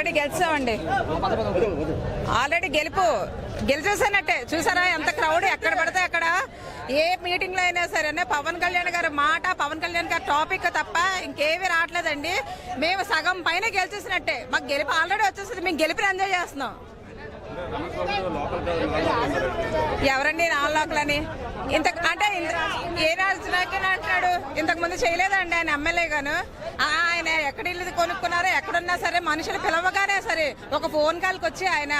Already గెలిచామండి. Already గెలుపు. గెలిచేసానట్టే. చూసారా ఎంత క్రౌడ్ ఎక్కడ పడితే అక్కడ. ఏ మీటింగ్లో అయినా సరే పవన్ కళ్యాణ్ గారి మాట పవన్ కళ్యాణ్ గారి టాపిక్ తప్ప ఇంకేమీ రావట్లేదండి. మేము సగం పైన గెలిచేసినట్టే. మాకు గెలుపు ఆల్రెడీ వచ్చేసింది. మేము గెలిపి ఎంజాయ్ చేస్తున్నాం. ఎవరండి నాలుగులని ఇంత అంటే ఏ రాజునాయకుని అంటున్నాడు? ఇంతకు ముందు చేయలేదండి ఆయన ఎమ్మెల్యే గాను. ఆ, ఆయన ఎక్కడ ఇల్లు కొనుక్కున్నారో ఎక్కడున్నా సరే మనుషులు పిలవగానే సరే ఒక ఫోన్ కాల్కి వచ్చి ఆయన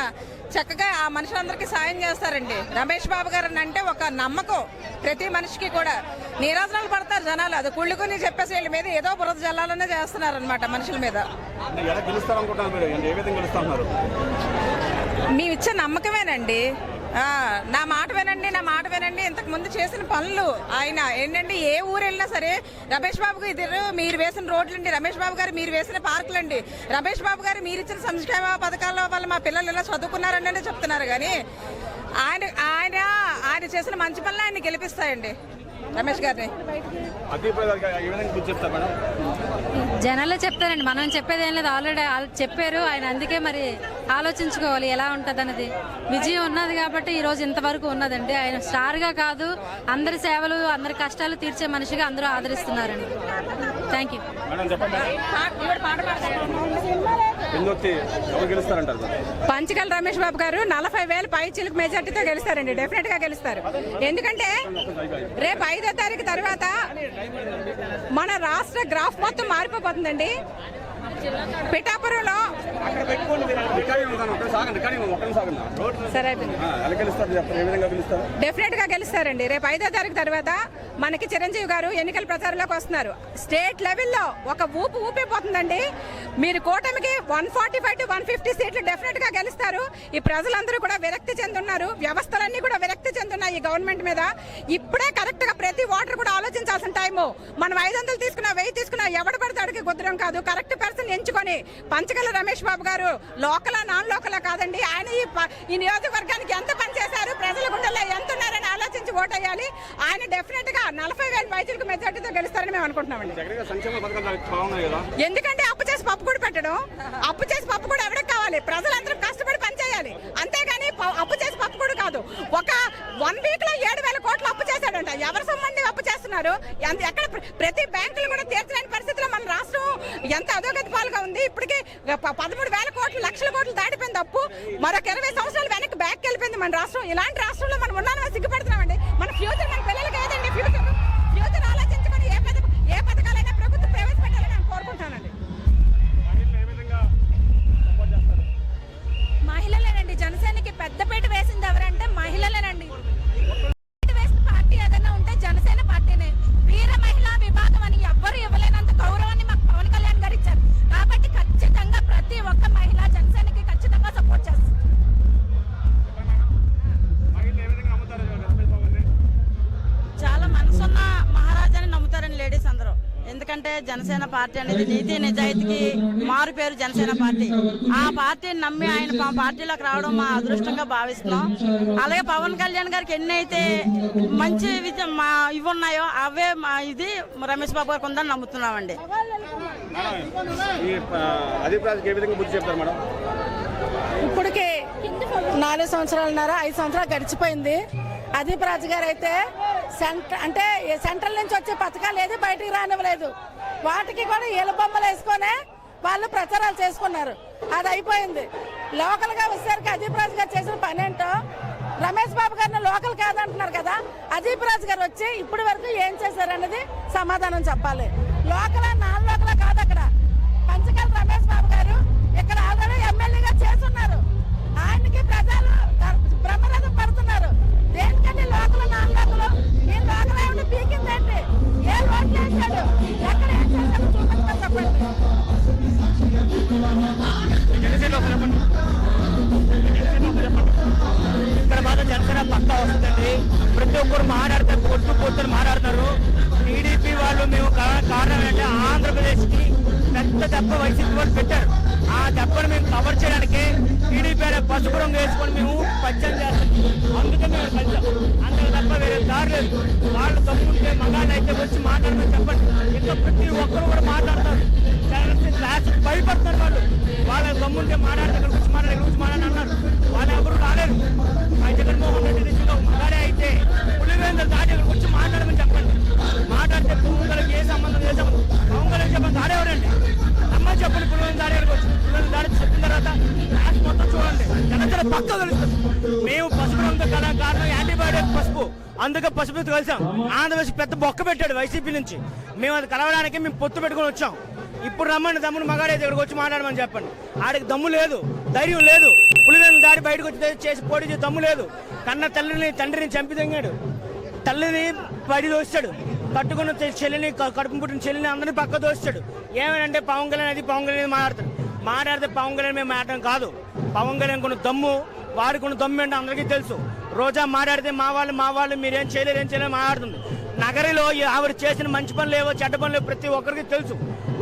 చక్కగా ఆ మనుషులందరికీ సాయం చేస్తారండి. రమేష్ బాబు గారు అంటే ఒక నమ్మకం. ప్రతి మనిషికి కూడా. నీరాజనాలు పడతారు జనాలు. అది కుళ్ళుకుని చెప్పేసి వీళ్ళ మీద ఏదో బురద జల్లాలనే చేస్తున్నారు అనమాట మనుషుల మీద. మేము ఇచ్చే నమ్మకమేనండి నా మాట వినండి నా మాట వినండి. ఇంతకు ముందు చేసిన పనులు ఆయన ఏంటంటే ఏ ఊరు వెళ్ళినా సరే రమేష్ బాబుకు ఇద్దరు మీరు వేసిన రోడ్లండి. రమేష్ బాబు గారు మీరు వేసిన పార్కులండి. రమేష్ బాబు గారు మీరు ఇచ్చిన సంక్షేమ పథకాల వల్ల మా పిల్లలు ఇలా చదువుకున్నారని చెప్తున్నారు. కానీ ఆయన ఆయన ఆయన చేసిన మంచి పనులు ఆయన గెలిపిస్తాయండి. రమేష్ గారిని. జనాలే చెప్తారండి. మనం చెప్పేది ఏం లేదు. ఆల్రెడీ వాళ్ళు చెప్పారు. ఆయన అందుకే మరి ఆలోచించుకోవాలి. ఎలా ఉంటుంది అన్నది విజయం ఉన్నది కాబట్టి ఈ రోజు ఇంతవరకు ఉన్నదండి. ఆయన స్టార్గా కాదు. అందరి సేవలు అందరి కష్టాలు తీర్చే మనిషిగా అందరూ ఆదరిస్తున్నారండి. థ్యాంక్ యూ ఎవరు గెలుస్తారంటారు? పంచకల్ రమేష్ బాబు గారు నలభై వేల పై చిలుకు మెజార్టీతో గెలుస్తారండి డెఫినెట్గా గెలుస్తారు. ఎందుకంటే రేపు ఐదో తారీఖు తర్వాత మన రాష్ట్ర గ్రాఫ్ మొత్తం మారిపోతుందండి పిఠాపురంలో డెఫినెట్గా గెలుస్తారండి. రేపు ఐదో తారీఖు తర్వాత మనకి చిరంజీవి గారు ఎన్నికల ప్రచారంలోకి వస్తున్నారు. స్టేట్ లెవెల్లో ఒక ఊపు ఊపిపోతుందండి. మీరు కూటమికి one forty five to one fifty సీట్లు డెఫినెట్గా గెలుస్తారు. ఈ ప్రజలందరూ కూడా విరక్తి చెందున్నారు. వ్యవస్థలన్నీ కూడా విరక్తి చెందున్నాయి ఈ గవర్నమెంట్ మీద. ఇప్పుడే కరెక్ట్గా ప్రతి ఓటర్ కూడా ఆలోచించాల్సిన టైము. మనం ఐదు వందలు తీసుకున్నా వెయ్యి తీసుకున్నా ఎవడు పడితే అడిగి కుదరం కాదు. కరెక్ట్ పర్సన్ ఎంచుకొని పంచగల రమేష్ బాబు గారు లోకల నాన్ లోకల కాదండి. ఆయన ఈ నియోజకవర్గానికి ఎంత పని చేశారు ప్రజల గుండెల్లో ఎంత ఉన్నారని ఆలోచించి ఓటేయాలి ఆయన డెఫినెట్గా నలభై వేల పైసలకు మెజార్టీతో గెలుస్తారని మేము అనుకుంటున్నామండి. ఎందుకంటే పప్పు కూడా పెట్టడం. అప్పు చేసి పప్పు కూడా ఎవరికి కావాలి? ప్రజలందరూ కష్టపడి పని చేయాలి. అంతేగాని ప- అప్పు చేసి పప్పు కూడా కాదు. ఒక వన్ వీక్లో ఏడు వేల కోట్లు అప్పు చేశాడంట. ఎవరి సొమ్మండి అప్పు చేస్తున్నారు? ఎక్కడ ప్రతి బ్యాంకులు కూడా తీర్చలేని పరిస్థితిలో మన రాష్ట్రం ఎంత అధోగతి పాలుగా ఉంది. ఇప్పటికే ప- పదమూడు వేల కోట్లు లక్షల కోట్లు దాటిపోయింది అప్పు మరొక ఇరవై సంవత్సరాలు వెనక్కి బ్యాక్ వెళ్ళిపోయింది మన రాష్ట్రం. ఇలాంటి రాష్ట్రంలో మనం ఉన్నామని సిగ్గుపడుతున్నామండి. మన ఫ్యూచర్ మన పిల్లలకి ఎందుకంటే జనసేన పార్టీ అనేది నీతి నిజాయితీకి మారు పేరు జనసేన పార్టీ. ఆ పార్టీని నమ్మి ఆయన మా పార్టీలోకి రావడం మా అదృష్టంగా భావిస్తున్నాం. అలాగే పవన్ కళ్యాణ్ గారికి ఎన్ని అయితే మంచి మా ఇవి ఉన్నాయో అవే మా ఇది రమేష్ బాబు గారికి ఉందని నమ్ముతున్నామండి. ఇప్పటికే ఇప్పటికి నాలుగు సంవత్సరాలున్నర ఐదు సంవత్సరాలు గడిచిపోయింది. అదీప్ రాజు గారు అయితే సెంటర్ అంటే సెంట్రల్ నుంచి వచ్చే పథకాలు ఏది బయటికి రానివ్వలేదు. వాటికి కూడా ఈల బొమ్మలు వేసుకొనే వాళ్ళు ప్రచారాలు చేసుకున్నారు. అది అయిపోయింది. లోకల్గా వచ్చేసరికి అదీప్ రాజు గారు చేసిన పని ఏంటో రమేష్ బాబు గారిని లోకల్ కాదంటున్నారు కదా అదీప్ రాజు గారు వచ్చి ఇప్పటి వరకు ఏం చేశారన్నది సమాధానం చెప్పాలి. లోకల్ నాన్ లోకల్ కాదు అక్కడ. పంచకల్ రమేష్ బాబు గారు ఇక్కడ ఆల్రెడీ ఎమ్మెల్యేగా చేస్తున్నారు ఆయనకి ప్రజలు జనసేన వస్తుందండి ప్రతి ఒక్కరు మాట్లాడతారు కొట్టు కొట్టుని మాట్లాడతారు. టీడీపీ వాళ్ళు మేము కారణం ఏంటంటే ఆంధ్రప్రదేశ్కి పెద్ద దెబ్బ వైసీపీ వాళ్ళు పెట్టారు. ఆ దెబ్బను మేము కవర్ చేయడానికి టీడీపీ అనే పసుపు రంగు వేసుకొని మేము పచ్చని చేస్తాం. అందుకే మేము కలిసాం. అందుకు తప్ప వేరే దారి లేదు. వాళ్ళు తప్పుంటే మగాళ్ళు అయితే వచ్చి మాట్లాడమని చెప్పండి. ఇంకా ప్రతి ఒక్కరు కూడా మాట్లాడతారు. జగన్ క్లాస్ వాళ్ళు. వాళ్ళ తమ్ముంటే మాట్లాడతారు ఇక్కడ కూర్చో మాట్లాడి ఇక్కడ అన్నారు. వాళ్ళు ఎవరు రాలేరు జగన్మోహన్ రెడ్డి పక్క మేము పసుపు రంగు కదా కారణం యాంటీబయాటిక్ పసుపు. అందుకే పసుపు కలిసాం. ఆంధ్రప్రదేశ్ పెద్ద బొక్క పెట్టాడు వైసీపీ నుంచి. మేము అది కలవడానికి మేము పొత్తు పెట్టుకొని వచ్చాం. ఇప్పుడు రమ్మండి దమ్ముని మగాడేది ఇక్కడికి వచ్చి మాట్లాడమని చెప్పండి. ఆడికి దమ్ము లేదు ధైర్యం లేదు. పులివేలు దాడి బయటకు వచ్చి చేసి పోటీ చేసి దమ్ము లేదు. కన్న తల్లిని తండ్రిని చంపి తెంగాడు తల్లిని పడి దోస్తాడు. కట్టుకున్న చెల్లిని కడుపు పుట్టిన చెల్లిని అందరినీ పక్క దోస్తాడు. ఏమనంటే పవన్ కళ్యాణ్ అది పవన్ కళ్యాణ్ మాట్లాడతాడు మాట్లాడితే పవన్ కళ్యాణ్ మేము మాట్లాడడం కాదు. పవన్ కళ్యాణ్ కొన్ని దమ్ము వాడికి కొన్ని దమ్ము అంటే అందరికీ తెలుసు. రోజా మాట్లాడితే మా వాళ్ళు మా వాళ్ళు మీరేం చేయలేరు ఏం చేయలేరు మాట్లాడుతుంది. నగరిలో ఆవిడ చేసిన మంచి పనులు ఏవో చెడ్డ పనులు ప్రతి ఒక్కరికి తెలుసు.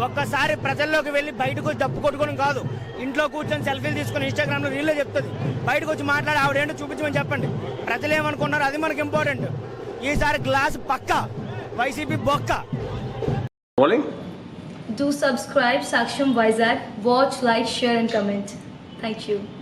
ఒక్కసారి ప్రజల్లోకి వెళ్ళి బయటకు వచ్చి డప్పు కొట్టుకోవడం కాదు. ఇంట్లో కూర్చొని సెల్ఫీలు తీసుకొని ఇన్స్టాగ్రామ్లో రీల్లో చెప్తుంది. బయటకు వచ్చి మాట్లాడి ఆవిడ ఏంటో చూపించమని చెప్పండి. ప్రజలు ఏమనుకున్నారు అది మనకి ఇంపార్టెంట్ ఈసారి గ్లాస్ పక్క. వైసీపీ బొక్క. Do subscribe Saksham Vizag. Watch, like, share, and comment. Thank you.